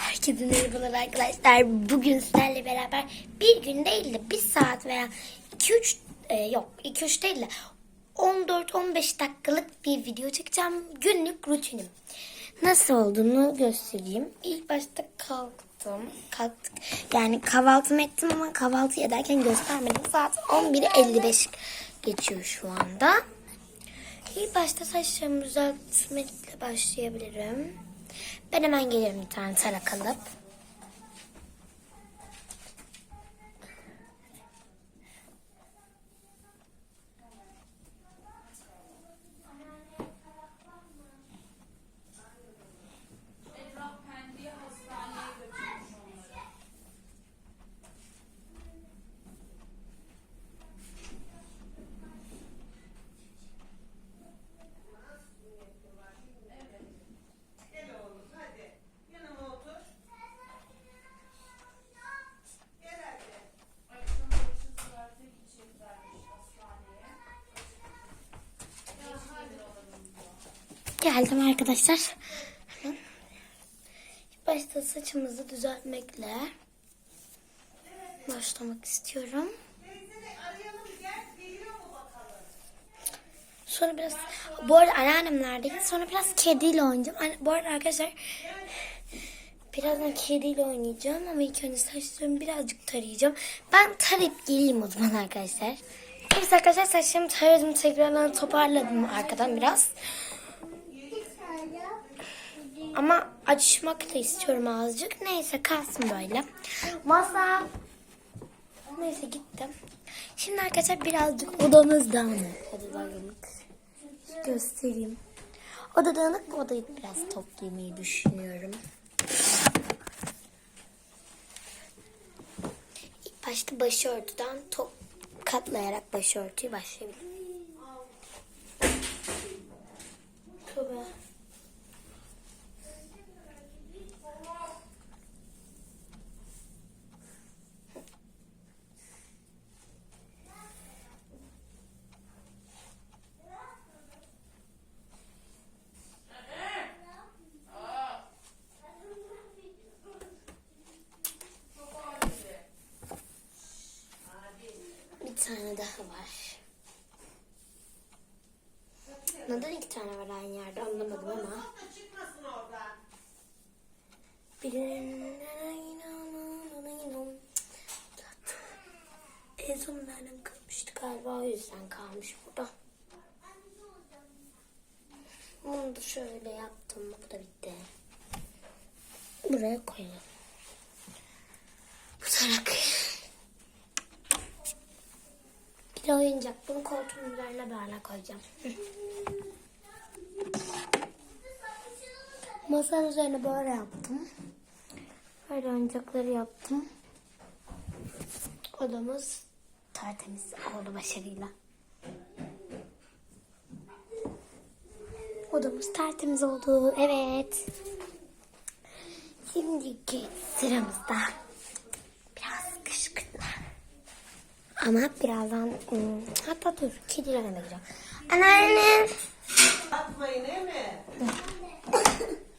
Herkese merhabalar arkadaşlar. Bugün sizlerle beraber bir gün değil de bir saat veya 2-3 e, yok 2-3 değil de 14-15 dakikalık bir video çekeceğim. Günlük rutinim. Nasıl olduğunu göstereyim. İlk başta kalktım. Kalktık. Yani kahvaltımı ettim ama kahvaltı ederken göstermedim. Saat 11.55 geçiyor şu anda. İlk başta saçlarımı düzeltmekle başlayabilirim. Ben hemen gelirim bir tane tarak alıp. Geldim arkadaşlar. Başta saçımızı düzeltmekle başlamak istiyorum. Sonra biraz bu arada anneannemlerdeyim. Sonra biraz kediyle oynayacağım. Bu arada arkadaşlar birazdan kediyle oynayacağım ama ilk önce saçlarımı birazcık tarayacağım. Ben tarayıp geleyim o zaman arkadaşlar. Evet arkadaşlar saçlarımı taradım. Tekrardan toparladım arkadan biraz. Ama açmak da istiyorum azıcık. Neyse kalsın böyle. Masa. Neyse gittim. Şimdi arkadaşlar birazcık odamız dağınık. Hadi bakalım. Göstereyim. Oda dağınık bu odayı biraz toplamayı düşünüyorum. İlk başta başörtüden top katlayarak başörtüyü başlayabilirim. Tövbe. Bir tane daha var. Neden iki tane var aynı yerde anlamadım ama. En son nereden kalmıştı galiba o yüzden kalmış burada. Bunu da şöyle yaptım. Bu da bitti. Buraya koyalım. Bu tarak. Bir de oyuncak. Bunu koltuğun üzerine böyle koyacağım. Masanın üzerine böyle yaptım. Böyle oyuncakları yaptım. Odamız tertemiz oldu başarıyla. Odamız tertemiz oldu. Evet. Şimdiki sıramızda biraz kışkırtma. Ama birazdan ım, hatta dur kedilerine bakacağım. Anneanne. Atmayın değil mi?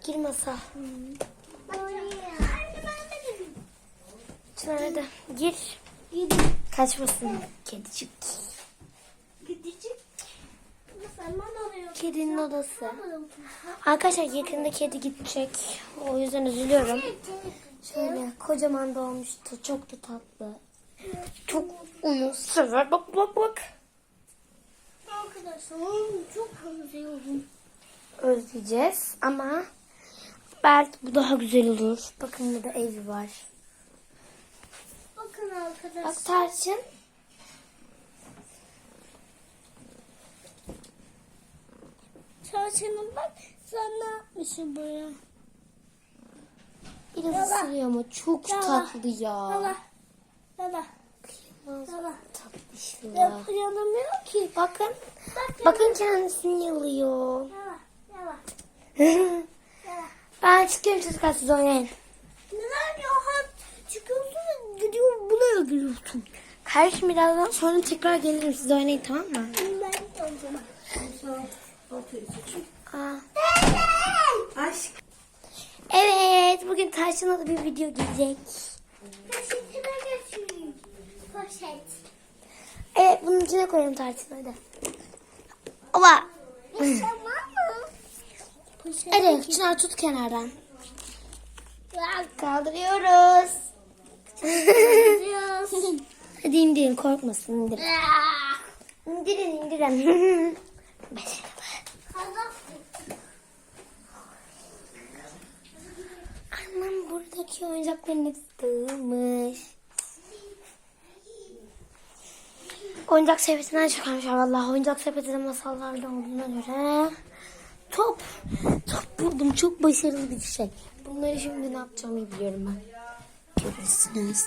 Gir masa. Şöyle de gir. Kaçmasın kedicik. Alıyor. Kedinin odası. Arkadaşlar yakında kedi gidecek. O yüzden üzülüyorum. Şöyle kocaman doğmuştu. Çok da tatlı. Çok onu sever. Bak bak bak. Arkadaşlar çok özlüyorum. Özleyeceğiz ama belki bu daha güzel olur. Bakın burada evi var. Bakın arkadaşlar. Bak Tarçın. Çarşının bak sen ne yapmışsın buraya? Biraz ısırıyor ama çok Baba. tatlı ya. Baba. Kıyamaz. Baba. Tatlışlı. Ya, yanamıyor ki. Bakın. Bak. Bakın kendisini yalıyor. Yala. Yala. Yala. ben çıkıyorum çocuklar siz oynayın. Neden ya? Hem çıkıyorsun gidiyor buna giriyorsun. Kardeşim birazdan sonra tekrar gelirim siz oynayın tamam mı? Ben de o zaman. Aa. Aşk. Evet bugün Tarçın Tarçın'a da bir video gelecek. Poşet. Evet bunun içine koyalım var mı? Poşet. Hadi Çınar tut kenardan. Kaldırıyoruz. kaldırıyoruz. hadi indirin korkmasın indirin. Ah, İndirin indirin. Annem buradaki oyuncakların hepsi Oyuncak sepetinden çıkarmışlar vallahi. Oyuncak sepeti de masallarda olduğuna göre. Top. Top buldum. Çok başarılı bir şey. Bunları şimdi ne yapacağımı biliyorum ben. Görürsünüz.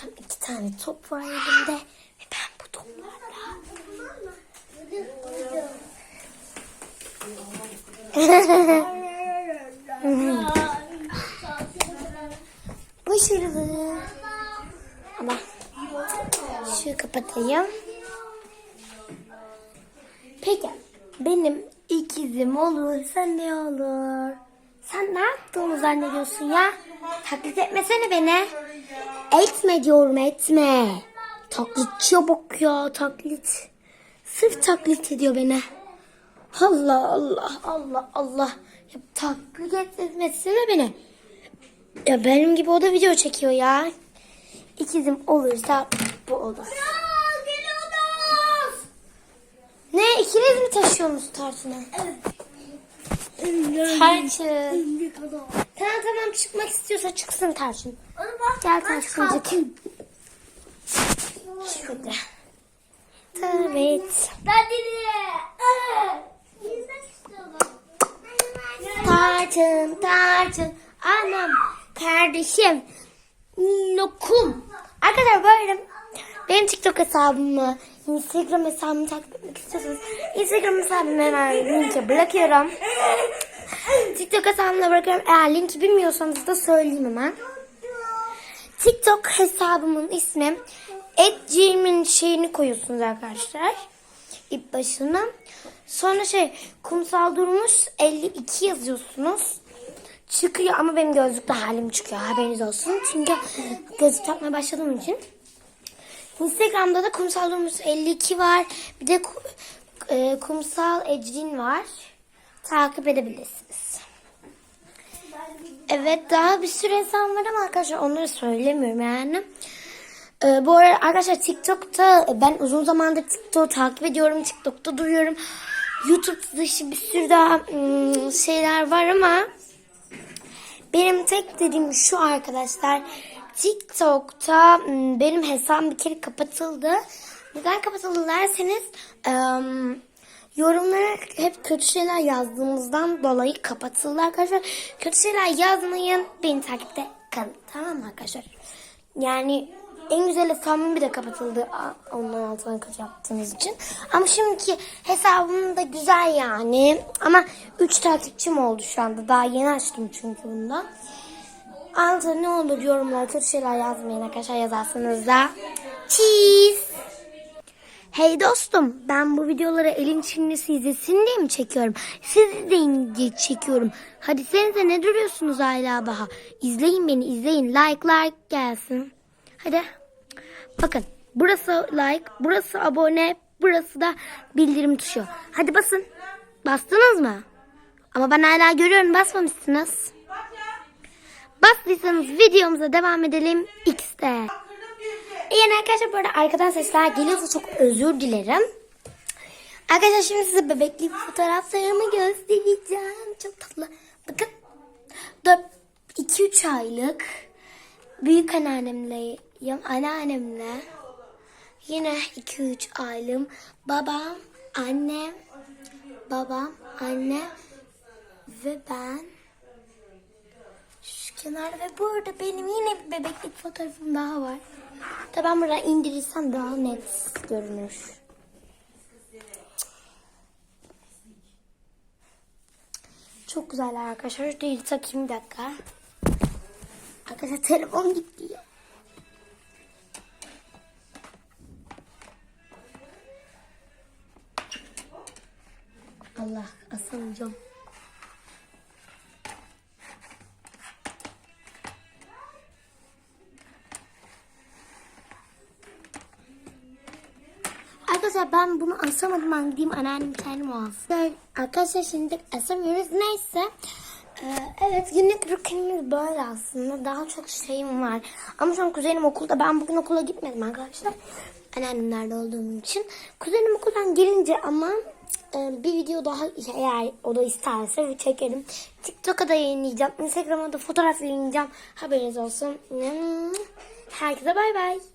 Tam iki tane top var elimde. Ve ben bu toplarla başarılı. Ama şu kapatayım. Peki benim ikizim olursa ne olur? Sen ne yaptığını zannediyorsun ya? Taklit etmesene beni. Etme diyorum etme. Taklitçiye bak ya taklit. Sırf taklit ediyor beni. Allah Allah Allah Allah. Ya, taklit etmesene beni. Ya benim gibi o da video çekiyor ya. İkizim olursa bu olur. Aa, geliyoruz. Ne ikiniz mi taşıyorsunuz tartını? Tarçın. Tamam tamam çıkmak istiyorsa çıksın tarçın. Gel tarçıncık. Şurada. Evet. Tarçın tarçın. Anam kardeşim. Lokum. Arkadaşlar böyle benim TikTok hesabımı, Instagram hesabımı takip etmek istiyorsanız Instagram hesabımı hemen linke bırakıyorum. TikTok hesabımı bırakıyorum. Eğer linki bilmiyorsanız da söyleyeyim hemen. TikTok hesabımın ismi Edgim'in şeyini koyuyorsunuz arkadaşlar. İp başına. Sonra şey kumsal durmuş 52 yazıyorsunuz. Çıkıyor ama benim gözlükle halim çıkıyor haberiniz olsun. Çünkü gözlük takmaya başladığım için. Instagram'da da kumsal durmuş 52 var. Bir de e, kumsal ecrin var. Takip edebilirsiniz. Evet daha bir sürü insan var ama arkadaşlar onları söylemiyorum yani. Ee, bu arada arkadaşlar TikTok'ta ben uzun zamandır TikTok'u takip ediyorum. TikTok'ta duruyorum. YouTube dışı bir sürü daha ım, şeyler var ama benim tek dediğim şu arkadaşlar. TikTok'ta benim hesabım bir kere kapatıldı. Neden kapatıldı derseniz ım, yorumlara hep kötü şeyler yazdığımızdan dolayı kapatıldı arkadaşlar. Kötü şeyler yazmayın. Beni takipte kalın. Tamam mı arkadaşlar? Yani en güzel hesabım bir de kapatıldı ondan altına kötü yaptığınız için. Ama şimdiki hesabım da güzel yani. Ama 3 takipçim oldu şu anda. Daha yeni açtım çünkü bundan. Altına ne olur yorumlara kötü şeyler yazmayın arkadaşlar yazarsanız da. Cheese. Hey dostum ben bu videoları elin çinlisi izlesin diye mi çekiyorum? Siz izleyin diye çekiyorum. Hadi siz de ne duruyorsunuz hala Baha? İzleyin beni izleyin. Like like gelsin. Hadi. Bakın burası like, burası abone, burası da bildirim tuşu. Hadi basın. Bastınız mı? Ama ben hala görüyorum basmamışsınız. Bastıysanız videomuza devam edelim. X'de. Yani arkadaşlar bu arkadan sesler geliyorsa çok özür dilerim. Arkadaşlar şimdi size bebeklik fotoğraflarımı göstereceğim. Çok tatlı. Bakın. 2-3 aylık büyük anneannemle, anneannemle yine 2-3 aylığım babam, annem, babam, anne ve ben kenarda ve burada benim yine bir bebeklik fotoğrafım daha var. Tabi ben buradan indirirsem daha net görünür. Çok güzel arkadaşlar. Değil takayım bir dakika. Arkadaşlar telefon gitti ya. Allah asamayacağım. Ben bunu asamadım. Ben gideyim anneannem kendim alsın. Arkadaşlar şimdi asamıyoruz. Neyse. Ee, evet günlük rutinimiz böyle aslında. Daha çok şeyim var. Ama şu an kuzenim okulda. Ben bugün okula gitmedim arkadaşlar. Anneannemlerde olduğum için. Kuzenim okuldan gelince ama e, bir video daha eğer o da isterse bir çekerim. TikTok'a da yayınlayacağım. Instagram'a da fotoğraf yayınlayacağım. Haberiniz olsun. Herkese bay bay.